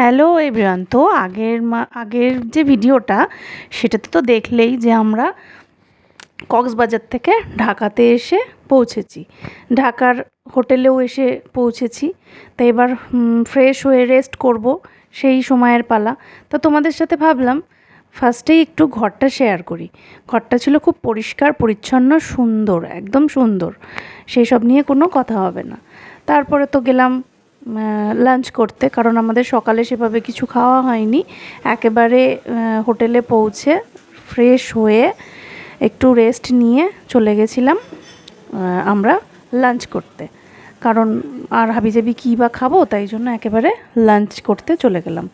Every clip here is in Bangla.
হ্যালো এভরিওয়ান, তো আগের মা, আগের যে ভিডিওটা, সেটাতে তো দেখলেই যে আমরা কক্সবাজার থেকে ঢাকাতে এসে পৌঁছেছি। ঢাকার হোটেলেও এসে পৌঁছেছি। তো এবার ফ্রেশ হয়ে রেস্ট করব সেই সময়ের পালা। তো তোমাদের সাথে ভাবলাম ফার্স্টেই একটু ঘরটা শেয়ার করি। ঘরটা ছিল খুব পরিষ্কার, পরিচ্ছন্ন, সুন্দর, একদম সুন্দর। সেই সব নিয়ে কোনো কথা হবে না। তারপরে তো গেলাম লাঞ্চ করতে, কারণ আমাদের সকালে সেভাবে কিছু খাওয়া হয়নি। একেবারে হোটেলে পৌঁছে ফ্রেশ হয়ে একটু রেস্ট নিয়ে চলে গেছিলাম আমরা লাঞ্চ করতে। কারণ আর হাবিজাবি কী বা খাব, তাই জন্য একেবারে লাঞ্চ করতে চলে গেলাম।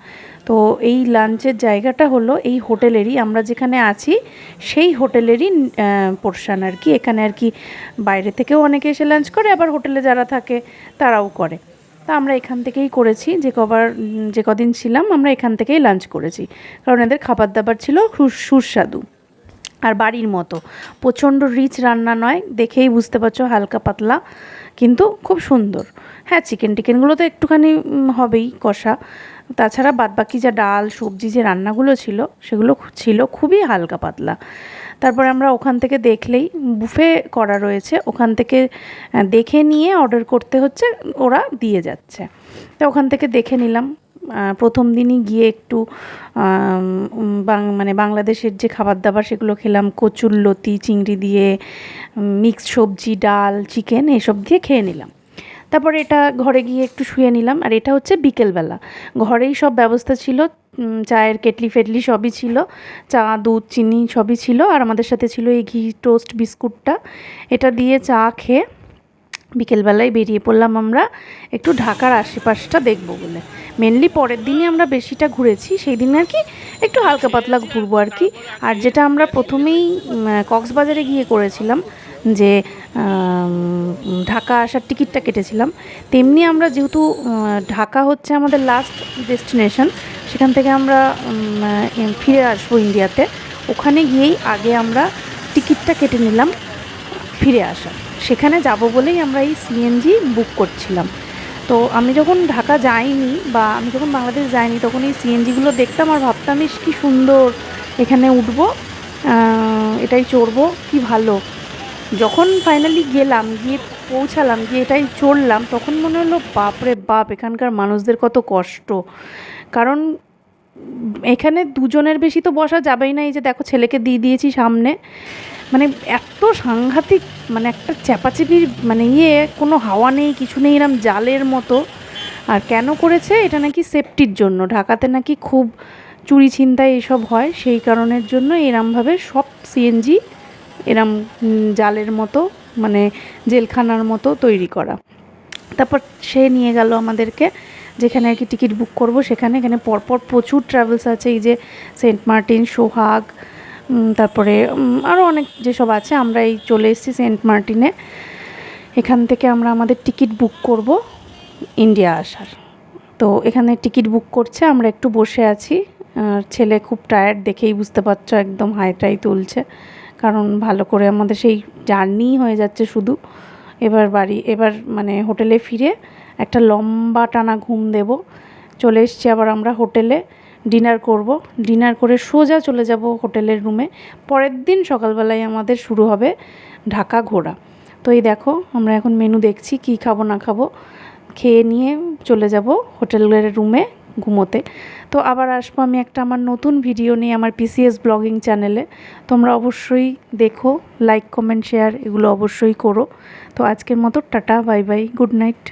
তো এই লাঞ্চের জায়গাটা হলো এই হোটেলেরই, আমরা যেখানে আছি, সেই হোটেলেরই পোর্শান আর কি। এখানে আর কি বাইরে থেকেও অনেকে এসে লাঞ্চ করে, আবার হোটেলে যারা থাকে, তারাও করে। তা আমরা এখান থেকেই করেছি। যে কবার, যে কদিন ছিলাম আমরা এখান থেকেই লাঞ্চ করেছি। কারণ এদের খাবার দাবার ছিল সুস্বাদু। আর বাড়ির মতো। প্রচণ্ড রিচ রান্না নয়, দেখেই বুঝতে পারছ হালকা পাতলা, কিন্তু খুব সুন্দর। হ্যাঁ চিকেন টিকেনগুলো তো একটুখানি হবেই কষা। তাছাড়া বাদবাকি যা ডাল, সবজি যে রান্নাগুলো ছিল, সেগুলো ছিল খুবই হালকা পাতলা। তারপরে আমরা ওখান থেকে দেখলেই বুফে করা রয়েছে, ওখান থেকে দেখে নিয়ে অর্ডার করতে হচ্ছে, ওরা দিয়ে যাচ্ছে। তো ওখান থেকে দেখে নিলাম প্রথম দিনই গিয়ে একটু মানে বাংলাদেশের যে খাবার দাবার সেগুলো খেলাম, কচুর লতি, চিংড়ি দিয়ে মিক্সড সবজি, ডাল চিকেন এসব দিয়ে খেয়ে নিলাম। তারপরে এটা ঘরে গিয়ে একটু শুয়ে নিলাম। আর এটা হচ্ছে বিকেলবেলা। ঘরেই সব ব্যবস্থা ছিল চায়ের কেটলি ফেটলি সবই ছিল, চা, দুধ, চিনি সবই ছিল। আর আমাদের সাথে ছিল এই ঘি টোস্ট বিস্কুটটা। এটা দিয়ে চা খেয়ে বিকেলবেলায় বেরিয়ে পড়লাম আমরা একটু ঢাকার আশেপাশটা দেখব বলে। মেনলি পরের দিনে আমরা বেশিটা ঘুরেছি সেই দিন আর কি একটু হালকা পাতলা ঘুরবো আর কি। আর যেটা আমরা প্রথমেই কক্সবাজারে গিয়ে করেছিলাম যে ঢাকা আসার টিকিটটা কেটেছিলাম। তেমনি আমরা যেহেতু ঢাকা হচ্ছে আমাদের লাস্ট ডেস্টিনেশন সেখান থেকে আমরা ফিরে আসব ইন্ডিয়াতে। ওখানে গিয়েই আগে আমরা টিকিটটা কেটে নিলাম ফিরে আসা সেখানে যাব বলেই আমরা এই সিএনজি বুক করছিলাম। তো আমি যখন ঢাকা যাইনি বা আমি যখন বাংলাদেশ যাইনি, তখন এই সিএনজিগুলো দেখতাম আর ভাবতাম, ইস, কী সুন্দর, এখানে উঠবো এটাই চড়বো, কি ভালো। যখন ফাইনালি গেলাম, গিয়ে পৌঁছালাম, গিয়ে এটাই চড়লাম তখন মনে হলো, বাপরে বাপ, এখানকার মানুষদের কত কষ্ট। কারণ এখানে দুজনের বেশি তো বসা যাবেই না, এই যে দেখো ছেলেকে দিয়ে দিয়েছি সামনে। মানে এত সাংঘাতিক মানে একটা চ্যাপাচেপির মানে ইয়ে কোনো হাওয়া নেই, কিছু নেই, এরম জালের মতো। আর কেন করেছে? এটা নাকি সেফটির জন্য। ঢাকাতে নাকি খুব চুরি ছিনতাই এসব হয়, সেই কারণের জন্য এরমভাবে সব সিএনজি জালের মতো মানে জেলখানার মতো তৈরি করা। তারপর সে নিয়ে গেল আমাদেরকে, যেখানে আর কি টিকিট বুক করব সেখানে। এখানে পরপর প্রচুর ট্রাভেলস আছে, এই যে সেন্ট মার্টিন, সোহাগ তারপরে আরও অনেক যেসব আছে আমরা এই চলে এসেছি সেন্ট মার্টিনে। এখান থেকে আমরা আমাদের টিকিট বুক করব ইন্ডিয়া আসার। তো এখানে টিকিট বুক করছে, আমরা একটু বসে আছি। আর ছেলে খুব টায়ার্ড দেখেই বুঝতে পারছ, একদম হাইটাই তুলছে। কারণ ভালো করে আমাদের সেই জার্নিই হয়ে যাচ্ছে শুধু। এবার বাড়ি, এবার মানে হোটেলে ফিরে একটা লম্বা টানা ঘুম দেব। চলে এসছি আবার আমরা হোটেলে, ডিনার করব। ডিনার করে সোজা চলে যাব হোটেলের রুমে। পরের দিন সকালবেলায় আমাদের শুরু হবে ঢাকা ঘোরা। তো এই দেখো, আমরা এখন মেনু দেখছি, কি খাব না খাব। খেয়ে নিয়ে চলে যাব হোটেলের রুমে। ঘুমোতে। তো আবার আসব আমি একটা আমার নতুন ভিডিও নিয়ে আমার পিসিএস ব্লগিং চ্যানেলে তোমরা অবশ্যই দেখো লাইক কমেন্ট শেয়ার এগুলো অবশ্যই করো। তো আজকের মতো tata bye bye good night